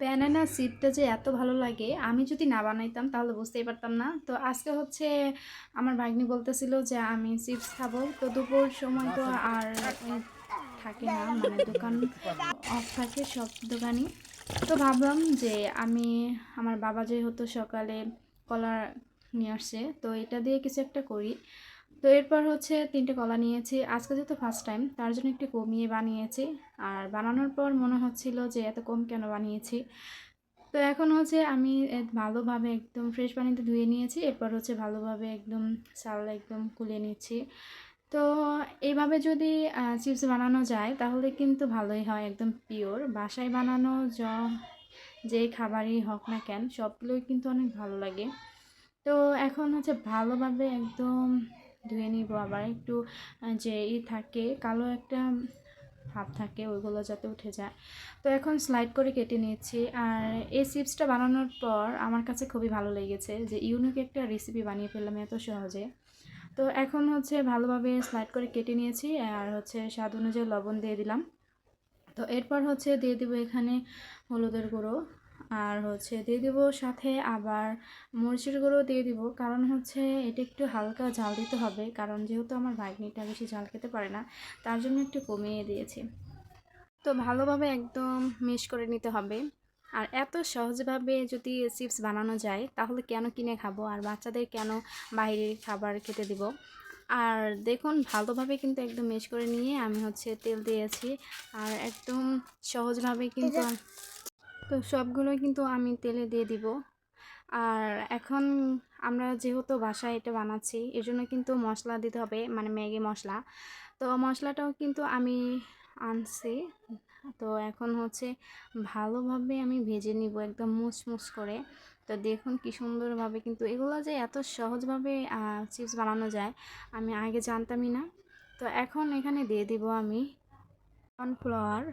Banana সিডটা যে এত ভালো লাগে, আমি যদি না বানাইতাম তাহলে বুঝতেই পারতাম না। তো আজকে হচ্ছে আমার ভাগ্নি বলতেছিল যে আমি চিপস খাব। তো দুপুর সময় তো আর থাকে না মানে দোকান অফ থাকে, সব দোকানই। তো ভাবলাম যে আমি, আমার বাবা যেহেতু সকালে কলা নিয়ে আসছে তো এটা দিয়ে কিছু একটা করি। তো এরপর হচ্ছে তিনটে কলা নিয়েছি। আজকে যেহেতু ফার্স্ট টাইম তার জন্য একটু কমিয়ে বানিয়েছি। আর বানানোর পর মনে হচ্ছিল যে এত কম কেন বানিয়েছি? তো এখন হচ্ছে আমি ভালোভাবে একদম ফ্রেশ পানিতে ধুয়ে নিয়েছি। এরপর হচ্ছে ভালোভাবে একদম চাল একদম কুলিয়ে নিচ্ছি। তো এইভাবে যদি চিপস বানানো যায়, তাহলে কিন্তু ভালোই হয় একদম পিওর বাসায় বানানো য, যে খাবারই হোক না কেন, সবগুলোই কিন্তু অনেক ভালো লাগে। তো এখন হচ্ছে ভালোভাবে একদম ধুয়ে নিব। আবার একটু যে ই থাকে, কালো একটা ভাব থাকে, ওইগুলো যাতে উঠে যায়। তো এখন স্লাইড করে কেটে নিয়েছি। আর এই চিপসটা বানানোর পর আমার কাছে খুবই ভালো লেগেছে যে ইউনিক একটা রেসিপি বানিয়ে ফেললাম এত সহজে। তো এখন হচ্ছে ভালোভাবে স্লাইড করে কেটে নিয়েছি। আর হচ্ছে স্বাদ অনুযায়ী লবণ দিয়ে দিলাম। তো এরপর হচ্ছে দিয়ে দেবো এখানে হলুদের গুঁড়ো। আর হচ্ছে দিয়ে দেবো সাথে আবার মরিচের গুঁড়ো দিয়ে দিব। কারণ হচ্ছে এটা একটু হালকা ঝাল দিতে হবে। কারণ যেহেতু আমার ভাগ্নিটা বেশি ঝাল খেতে পারে না তার জন্য একটু কমিয়ে দিয়েছি। তো ভালোভাবে একদম মিশ করে নিতে হবে। আর এত সহজভাবে যদি চিপস বানানো যায় তাহলে কেন কিনে খাব? আর বাচ্চাদের কেন বাইরের খাবার খেতে দিব? আর দেখুন ভালোভাবে কিন্তু একদম মেশ করে নিয়ে আমি হচ্ছে তেল দিয়েছি। আর একদম সহজভাবে কিন্তু তো সবগুলো কিন্তু আমি তেলে দিয়ে দিব। আর এখন আমরা যেহেতু বাসায় এটা বানাচ্ছি এর জন্য কিন্তু মশলা দিতে হবে মানে ম্যাগি মশলা। তো মশলাটাও কিন্তু আমি আনছি। তো এখন হচ্ছে ভালোভাবে আমি ভেজে নিব, একদম মুচমুচ করে। তো দেখুন কি সুন্দরভাবে কিন্তু এগুলো যে এত সহজভাবে চিপস বানানো যায়, আমি আগে জানতামই না। তো এখন এখানে দিয়ে দিব আমি কর্নফ্লাওয়ার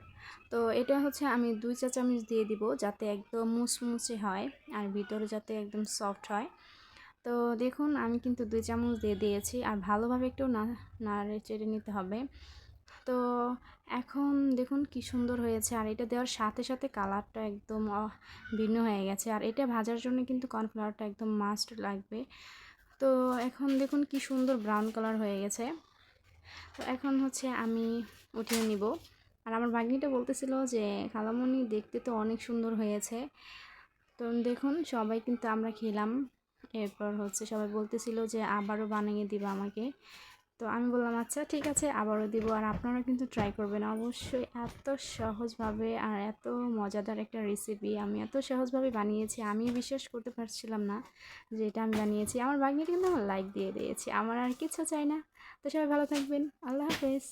তো এটা হচ্ছে আমি দুই চা চামচ দিয়ে দিব যাতে একদম মুচমুচে হয় আর ভিতরে যাতে একদম সফট হয়। তো দেখুন, আমি কিন্তু দুই চামচ দিয়ে দিয়েছি আর ভালোভাবে একটু না, নাড়ে চেড়ে নিতে হবে। তো এখন দেখুন কি সুন্দর হয়েছে আর এটা দেওয়ার সাথে সাথে কালারটা একদম ভিন্ন হয়ে গেছে আর এটা ভাজার জন্য কিন্তু কর্নফ্লাওয়ারটা একদম মাস্ট লাগবে। তো এখন দেখুন কি সুন্দর ব্রাউন কালার হয়ে গেছে। তো এখন হচ্ছে আমি উঠিয়ে নিব। আর আমার ভাগ্নিটা বলতেছিল যে খালামণি দেখতে তো অনেক সুন্দর হয়েছে। তো দেখুন, সবাই কিন্তু আমরা খেলাম। এরপর হচ্ছে সবাই বলতেছিল যে, আবারও বানিয়ে দিবা আমাকে। তো আমি বললাম আচ্ছা ঠিক আছে, আবারও দিব। আর আপনারা কিন্তু ট্রাই করবেন। অবশ্যই এত সহজভাবে আর এত মজাদার একটা রেসিপি আমি এত সহজভাবে বানিয়েছি, আমি বিশ্বাস করতে পারছিলাম না যে, এটা আমি বানিয়েছি। আমার বাগনিটা কিন্তু আমার লাইক দিয়ে দিয়েছি, আমার আর কিছু চাই না। তো সবাই ভালো থাকবেন। আল্লাহ হাফেজ।